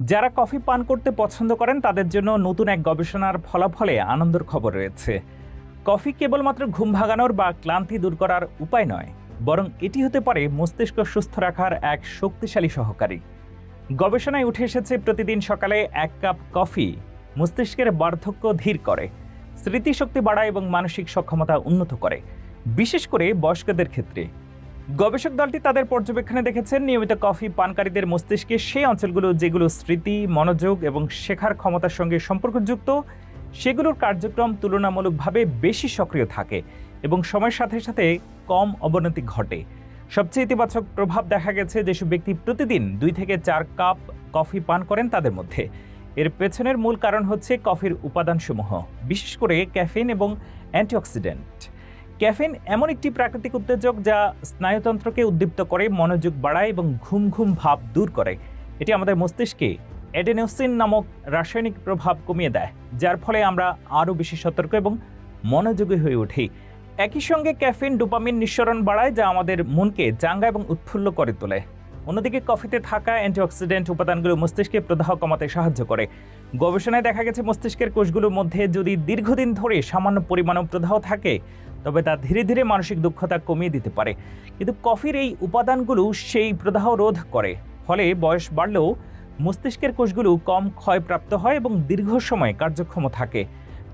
যারা কফি পান করতে পছন্দ করেন, তাদের জন্য নতুন এক গবেষণার ফলাফলে আনন্দের খবর রয়েছে। কফি কেবলমাত্র ঘুম ভাগানোর বা ক্লান্তি দূর করার উপায় নয়, বরং এটি হতে পারে মস্তিষ্ক সুস্থ রাখার এক শক্তিশালী সহকারী। গবেষণায় উঠে এসেছে, প্রতিদিন সকালে এক কাপ কফি মস্তিষ্কের বার্ধক্য ধীর করে, স্মৃতিশক্তি বাড়ায় এবং মানসিক সক্ষমতা উন্নত করে, বিশেষ করে বয়স্কদের ক্ষেত্রে। গবেষক দলটি তাদের পর্যবেক্ষণে দেখেছেন, নিয়মিত কফি পানকারীদের মস্তিষ্কে সেই অঞ্চলগুলো যেগুলো স্মৃতি, মনোযোগ এবং শেখার ক্ষমতার সঙ্গে সম্পর্কযুক্ত, সেগুলোর কার্যক্রম তুলনামূলকভাবে বেশি সক্রিয় থাকে এবং সময়ের সাথে সাথে কম অবনতি ঘটে। সবচেয়ে ইতিবাচক প্রভাব দেখা গেছে যেসব ব্যক্তি প্রতিদিন দুই থেকে চার কাপ কফি পান করেন তাদের মধ্যে। এর পেছনের মূল কারণ হচ্ছে কফির উপাদানসমূহ, বিশেষ করে ক্যাফিন এবং অ্যান্টিঅক্সিডেন্ট। ক্যাফিন এমন একটি প্রাকৃতিক উত্তেজক যা স্নায়ুতন্ত্রকে উদ্দীপ্ত করে, মনোযোগ বাড়ায় এবং ঘুম ঘুম ভাব দূর করে। এটি আমাদের মস্তিষ্কে এডেনোসিন নামক রাসায়নিক প্রভাব কমিয়ে দেয়, যার ফলে আমরা আরও বেশি সতর্ক এবং মনোযোগী হয়ে উঠি। একই সঙ্গে ক্যাফিন ডোপামিন নিঃসরণ বাড়ায়, যা আমাদের মনকে জাঙ্গা এবং উৎফুল্ল করে তোলে। অন্যদিকে কফিতে থাকা অ্যান্টিঅক্সিডেন্ট উপাদানগুলো মস্তিষ্কে প্রদাহ কমাতে সাহায্য করে। গবেষণায় দেখা গেছে, মস্তিষ্কের কোষগুলোর মধ্যে যদি দীর্ঘদিন ধরে সামান্য পরিমাণও প্রদাহ থাকে, তবে তা ধীরে ধীরে মানসিক দুঃখতা কমিয়ে দিতে পারে। কিন্তু কফির এই উপাদানগুলো সেই প্রদাহ রোধ করে। ফলে বয়স বাড়লেও মস্তিষ্কের কোষগুলো কম ক্ষয়প্রাপ্ত হয় এবং দীর্ঘ সময় কার্যক্ষম থাকে।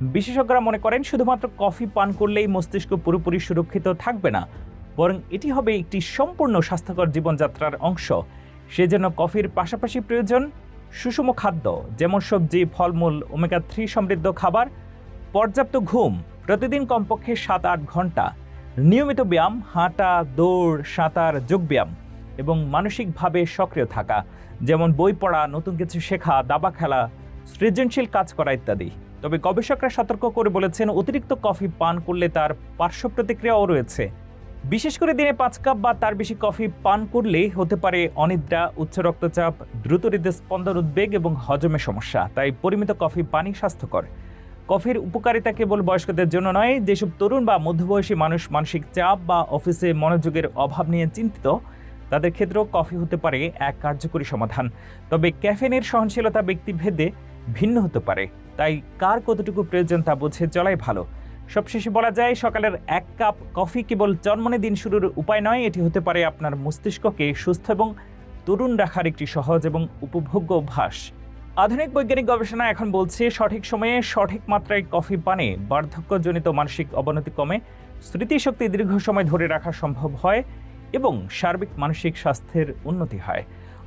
বিশেষজ্ঞরা মনে করেন, শুধুমাত্র কফি পান করলেই মস্তিষ্ক পুরোপুরি সুরক্ষিত থাকবে না বরং এটি হবে একটি সম্পূর্ণ স্বাস্থ্যকর জীবনযাত্রার অংশ। সেজন্য কফির পাশাপাশি প্রয়োজন সুষম খাদ্য, যেমন সবজি, ফলমূল, ওমেগা থ্রি সমৃদ্ধ খাবার, পর্যাপ্ত ঘুম, প্রতিদিন কমপক্ষে সাত আট ঘণ্টা, নিয়মিত ব্যায়াম, হাঁটা, দৌড়, সাঁতার, যোগব্যায়াম এবং মানসিকভাবে সক্রিয় থাকা, যেমন বই পড়া, নতুন কিছু শেখা, দাবা খেলা, সৃজনশীল কাজ করা ইত্যাদি। তবে গবেষকরা সতর্ক করে বলেছেন, অতিরিক্ত কফি পান করলে তার পার্শ্ব প্রতিক্রিয়াও রয়েছে। বিশেষ করে দিনে পাঁচ কাপ বা তার বেশি কফি পান করলে হতে পারে অনিদ্রা, উচ্চ রক্তচাপ, দ্রুত হৃদস্পন্দন উদ্বেগ এবং হজমে সমস্যা। তাই পরিমিত কফি পানি স্বাস্থ্যকর। কফির উপকারিতা কেবল বয়স্কদের জন্য নয়, যেসব তরুণ বা মধ্যবয়সী মানুষ মানসিক চাপ বা অফিসে মনোযোগের অভাব নিয়ে চিন্তিত, তাদের ক্ষেত্রেও কফি হতে পারে এক কার্যকরী সমাধান। তবে ক্যাফেনের সহনশীলতা ব্যক্তিভেদে ভিন্ন হতে পারে। তাই কার কতটুকু প্রয়োজন তা বুঝে চলাই ভালো। সবশেষে বলা যায়, সকালের এক কাপ কফি কেবল জন্মনে দিন শুরুর উপায় নয়, এটি হতে পারে আপনার মস্তিষ্ককে সুস্থ এবং তরুণ রাখার একটি সহজ এবং উপভোগ্য অভ্যাস। আধুনিক বৈজ্ঞানিক গবেষণা এখন বলছে, সঠিক সময়ে সঠিক মাত্রায় কফি পানে বার্ধক্যজনিত মানসিক অবনতি কমে, স্মৃতিশক্তি দীর্ঘ সময় ধরে রাখা সম্ভব হয় এবং সার্বিক মানসিক স্বাস্থ্যের উন্নতি হয়।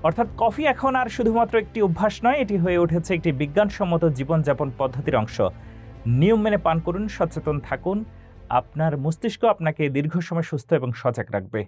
অর্থাৎ কফি এখন আর শুধুমাত্র একটি অভ্যাস নয়, এটি হয়ে উঠেছে একটি বিজ্ঞানসম্মত জীবনযাপন পদ্ধতির অংশ। নিয়ম মেনে পান করুন, সচেতন থাকুন। আপনার মস্তিষ্ক আপনাকে দীর্ঘ সময় সুস্থ এবং সজাগ রাখবে।